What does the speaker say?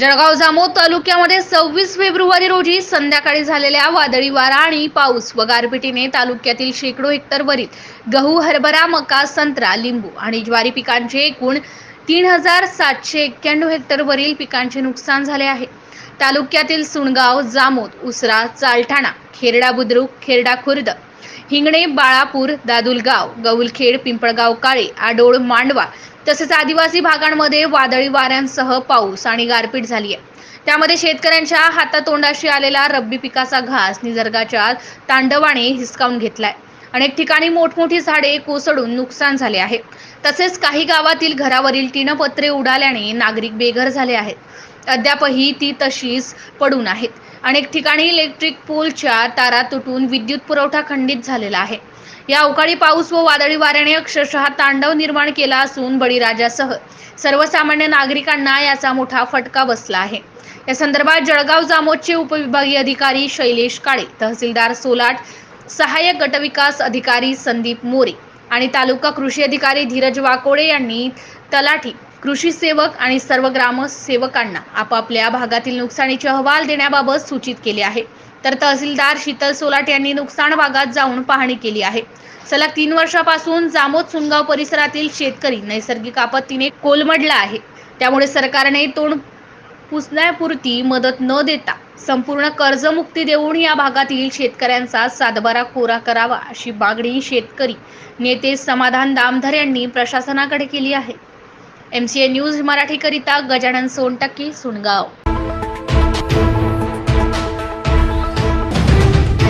जळगाव जामोद तालुक्यामध्ये सव्वीस फेब्रुवारी रोजी संध्याकाळी झालेल्या वादळी वारा आणि पाऊस व गारपिटीने तालुक्यातील शेकडो हेक्टरवरील गहू हरभरा मका संत्रा लिंबू आणि ज्वारी पिकांचे एकूण तीन हजार सातशे एक्क्याण्णव हेक्टरवरील पिकांचे नुकसान झाले आहे. तालुक्यातील सुणगाव जामोद उसरा चालठाणा खेरडा बुद्रुक खेरडा खुर्द हिंगणे बाळापूर दादुलगाव गौलखेड पिंपळगाव काळे आडोळ मांडवा तसेच आदिवासी भागांमध्ये वादळी वाऱ्यांसह पाऊस आणि गारपीट झाली आहे त्यामध्ये शेतकऱ्यांच्या हातातोंडाशी आलेला रब्बी पिकाचा घास निसर्गाच्या तांडवाने हिसकावून घेतलाय. अनेक ठिकाणी मोठमोठी झाडे कोसळून नुकसान झाले आहे. तसेच काही गावातील घरावरील टिनपत्रे उडाल्याने नागरिक बेघर झाले आहेत. अद्यापही ती तशीच पडून आहेत. अनेक ठिकाणी इलेक्ट्रिक पोलच्या तारा तुटून विद्युत पुरवठा खंडित झालेला आहे. या अवकाळी पाऊस व वादळी वाऱ्याने अक्षरशः तांडव निर्माण केला असून बळीराजासह सर्वसामान्य नागरिकांना याचा मोठा फटका बसला आहे. या संदर्भात जळगाव जामोदचे उपविभागीय अधिकारी शैलेश काळे तहसीलदार सोलाट सहाय्यक गटविकास अधिकारी संदीप मोरे आणि तालुका कृषी अधिकारी धीरज वाकोडे यांनी तलाठी कृषी सेवक आणि सर्व ग्रामसेवकांना आपापल्या भागातील नुकसानीचे अहवाल देण्याबाबत सूचित केले आहे. तर तहसीलदार शीतल सोलाट यांनी नुकसान भागात जाऊन पाहणी केली आहे. सलग तीन वर्षापासून जामोद सुनगाव परिसरातील शेतकरी नैसर्गिक आपत्तीने कोलमडला आहे. त्यामुळे सरकारने तोंड पुसण्यापुरती मदत न देता संपूर्ण कर्जमुक्ती देऊन या भागातील शेतकऱ्यांचा सातबारा कोरा करावा अशी मागणी शेतकरी नेते समाधान दामधर यांनी प्रशासनाकडे केली आहे. एम सी ए न्यूज मराठीकरिता गजानन सोनटक्की सुनगाव.